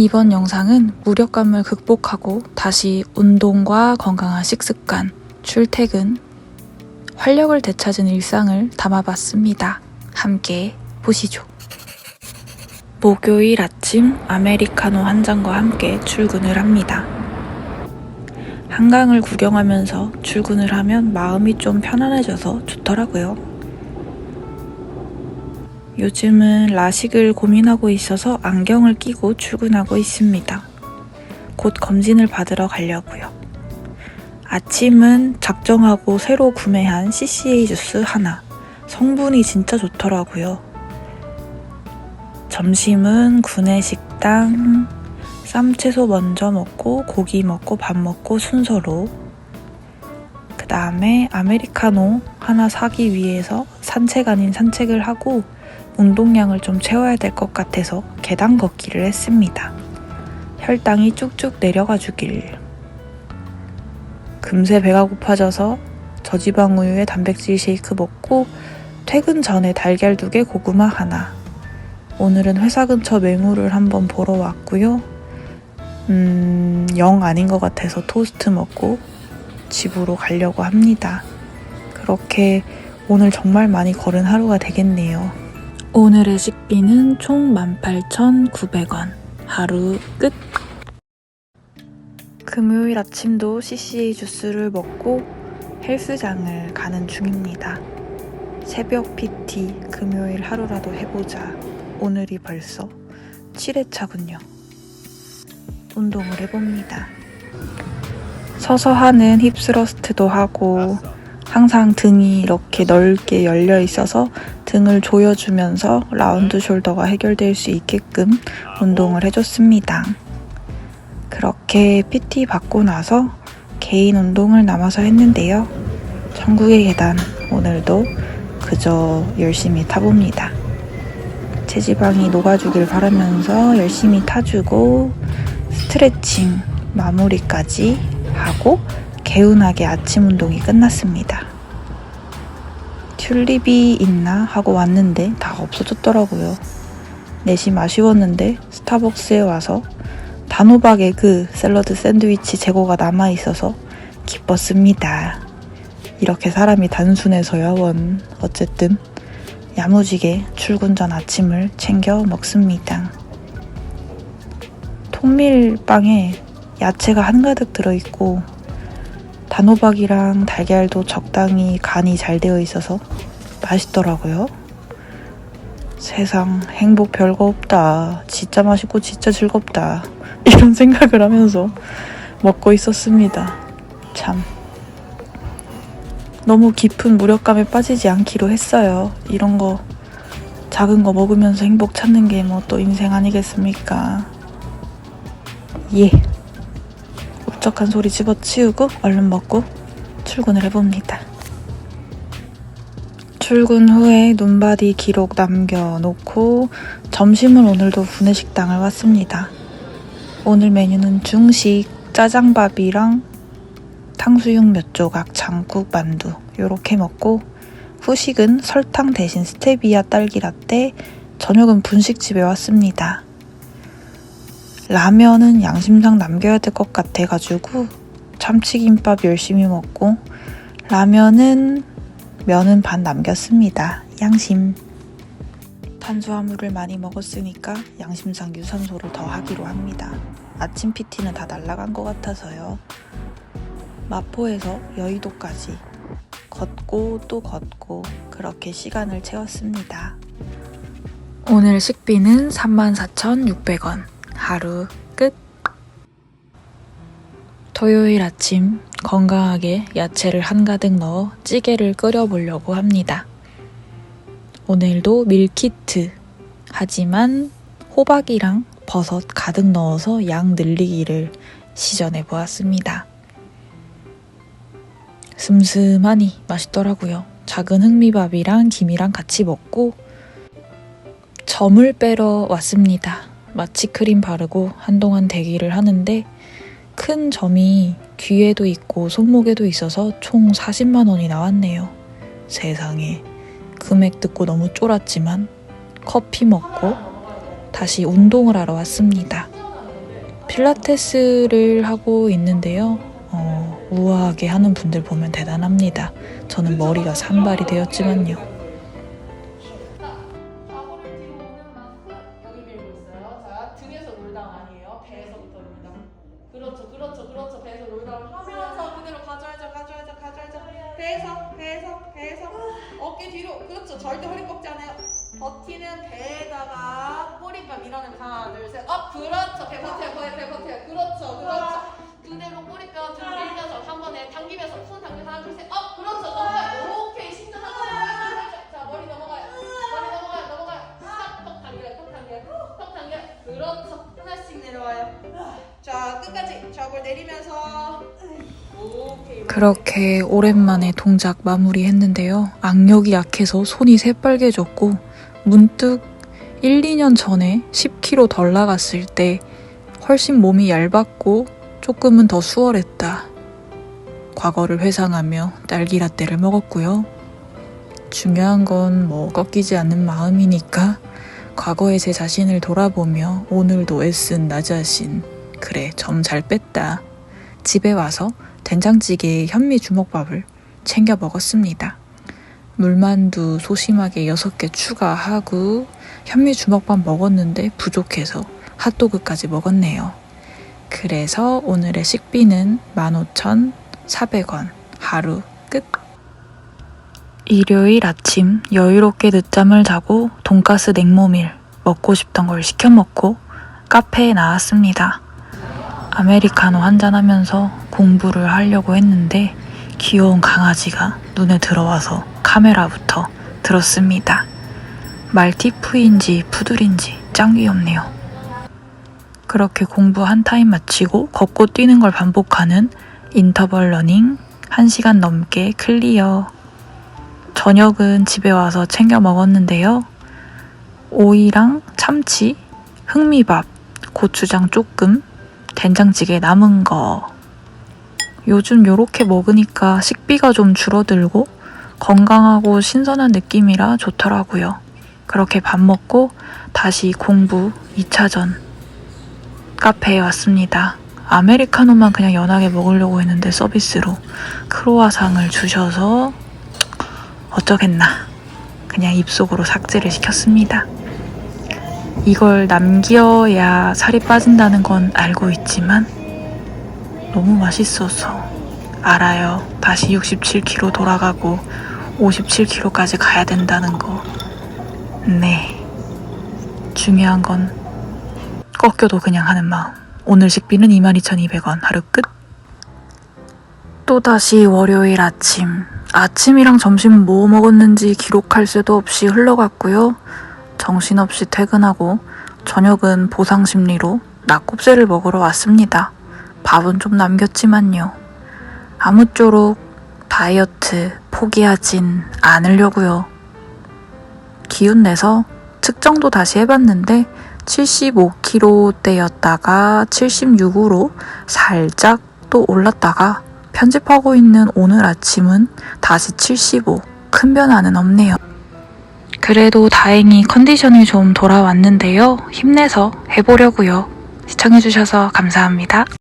이번 영상은 무력감을 극복하고 다시 운동과 건강한 식습관, 출퇴근, 활력을 되찾은 일상을 담아봤습니다. 함께 보시죠. 목요일 아침 아메리카노 한 잔과 함께 출근을 합니다. 한강을 구경하면서 출근을 하면 마음이 좀 편안해져서 좋더라고요. 요즘은 라식을 고민하고 있어서 안경을 끼고 출근하고 있습니다. 곧 검진을 받으러 가려고요. 아침은 작정하고 새로 구매한 CCA 주스 하나. 성분이 진짜 좋더라고요. 점심은 구내 식당, 쌈채소 먼저 먹고 고기 먹고 밥 먹고 순서로 그 다음에 아메리카노 하나 사기 위해서 산책 아닌 산책을 하고 운동량을 좀 채워야 될 것 같아서 계단 걷기를 했습니다. 혈당이 쭉쭉 내려가 주길. 금세 배가 고파져서 저지방 우유에 단백질 쉐이크 먹고 퇴근 전에 달걀 두 개 고구마 하나. 오늘은 회사 근처 매물을 한번 보러 왔고요. 음, 영 아닌 것 같아서 토스트 먹고 집으로 가려고 합니다. 그렇게 오늘 정말 많이 걸은 하루가 되겠네요. 오늘의 식비는 총 18,900원. 하루 끝. 금요일 아침도 CCA 주스를 먹고 헬스장을 가는 중입니다. 새벽 PT 금요일 하루라도 해보자. 오늘이 벌써 7회차군요. 운동을 해봅니다. 서서 하는 힙스러스트도 하고 항상 등이 이렇게 넓게 열려 있어서 등을 조여주면서 라운드 숄더가 해결될 수 있게끔 운동을 해줬습니다. 그렇게 PT 받고 나서 개인 운동을 남아서 했는데요. 천국의 계단 오늘도 그저 열심히 타봅니다. 체지방이 녹아주길 바라면서 열심히 타주고 스트레칭 마무리까지 하고 개운하게 아침 운동이 끝났습니다. 튤립이 있나 하고 왔는데 다 없어졌더라고요. 내심 아쉬웠는데 스타벅스에 와서 단호박 에그 샐러드 샌드위치 재고가 남아 있어서 기뻤습니다. 이렇게 사람이 단순해서야 원. 어쨌든 야무지게 출근 전 아침을 챙겨 먹습니다. 통밀빵에 야채가 한가득 들어있고 단호박이랑 달걀도 적당히 간이 잘 되어 있어서 맛있더라고요. 세상 행복 별거 없다. 진짜 맛있고 진짜 즐겁다. 이런 생각을 하면서 먹고 있었습니다. 참. 너무 깊은 무력감에 빠지지 않기로 했어요. 이런 거 작은 거 먹으면서 행복 찾는 게 뭐 또 인생 아니겠습니까? 예. 울적한 소리 집어치우고 얼른 먹고 출근을 해봅니다. 출근 후에 눈바디 기록 남겨놓고 점심을 오늘도 구내식당을 왔습니다. 오늘 메뉴는 중식 짜장밥이랑 탕수육 몇 조각, 장국, 만두 요렇게 먹고 후식은 설탕 대신 스테비아 딸기 라떼, 저녁은 분식집에 왔습니다. 라면은 양심상 남겨야 될 것 같아가지고 참치김밥 열심히 먹고 라면은 면은 반 남겼습니다. 양심. 탄수화물을 많이 먹었으니까 양심상 유산소를 더 하기로 합니다. 아침 PT는 다 날라간 것 같아서요. 마포에서 여의도까지 걷고 또 걷고 그렇게 시간을 채웠습니다. 오늘 식비는 34,600원. 하루 끝. 토요일 아침 건강하게 야채를 한가득 넣어 찌개를 끓여보려고 합니다. 오늘도 밀키트. 하지만 호박이랑 버섯 가득 넣어서 양 늘리기를 시전해 보았습니다. 슴슴하니 맛있더라고요. 작은 흑미밥이랑 김이랑 같이 먹고 점을 빼러 왔습니다. 마취 크림 바르고 한동안 대기를 하는데 큰 점이 귀에도 있고 손목에도 있어서 총 40만 원이 나왔네요. 세상에 금액 듣고 너무 쫄았지만 커피 먹고 다시 운동을 하러 왔습니다. 필라테스를 하고 있는데요. 어, 우아하게 하는 분들 보면 대단합니다. 저는 머리가 산발이 되었지만요. 그렇죠, 그렇죠, 그렇죠. 배에서 롤다운 하면서 그대로 가져야죠, 가져야죠, 가져야죠. 배에서, 배에서, 배에서. 어깨 뒤로. 그렇죠. 절대 허리 꺾지 않아요. 버티는 배에다가 꼬리뼈 밀어내면 하나, 둘, 셋. 업. 그렇죠. 자, 끝까지 좌골 내리면서. 그렇게 오랜만에 동작 마무리했는데요. 악력이 약해서 손이 새빨개졌고 문득 1, 2년 전에 10kg 덜 나갔을 때 훨씬 몸이 얇았고 조금은 더 수월했다. 과거를 회상하며 딸기 라떼를 먹었고요. 중요한 건 뭐 꺾이지 않는 마음이니까 과거의 제 자신을 돌아보며 오늘도 애쓴 나 자신. 그래, 점 잘 뺐다. 집에 와서 된장찌개에 현미 주먹밥을 챙겨 먹었습니다. 물만두 소심하게 6개 추가하고 현미 주먹밥 먹었는데 부족해서 핫도그까지 먹었네요. 그래서 오늘의 식비는 15,400원 하루 끝. 일요일 아침 여유롭게 늦잠을 자고 돈가스 냉모밀 먹고 싶던 걸 시켜 먹고 카페에 나왔습니다. 아메리카노 한잔 하면서 공부를 하려고 했는데 귀여운 강아지가 눈에 들어와서 카메라부터 들었습니다. 말티푸인지 푸들인지 짱 귀엽네요. 그렇게 공부 한 타임 마치고 걷고 뛰는 걸 반복하는 인터벌 러닝 1시간 넘게 클리어. 저녁은 집에 와서 챙겨 먹었는데요. 오이랑 참치, 흑미밥, 고추장 조금, 된장찌개 남은 거. 요즘 요렇게 먹으니까 식비가 좀 줄어들고 건강하고 신선한 느낌이라 좋더라고요. 그렇게 밥 먹고 다시 공부 2차전 카페에 왔습니다. 아메리카노만 그냥 연하게 먹으려고 했는데 서비스로 크로와상을 주셔서 어쩌겠나. 그냥 입속으로 삭제를 시켰습니다. 이걸 남겨야 살이 빠진다는 건 알고 있지만 너무 맛있어서 알아요. 다시 67kg 돌아가고 57kg까지 가야 된다는 거. 네. 중요한 건 꺾여도 그냥 하는 마음. 오늘 식비는 22,200원 하루 끝. 또다시 월요일 아침. 아침이랑 점심은 뭐 먹었는지 기록할 새도 없이 흘러갔고요. 정신없이 퇴근하고 저녁은 보상 심리로 낙곱새를 먹으러 왔습니다. 밥은 좀 남겼지만요. 아무쪼록 다이어트 포기하진 않으려고요. 기운 내서 측정도 다시 해봤는데 75kg대였다가 76으로 살짝 또 올랐다가 편집하고 있는 오늘 아침은 다시 75. 큰 변화는 없네요. 그래도 다행히 컨디션이 좀 돌아왔는데요. 힘내서 해보려고요. 시청해주셔서 감사합니다.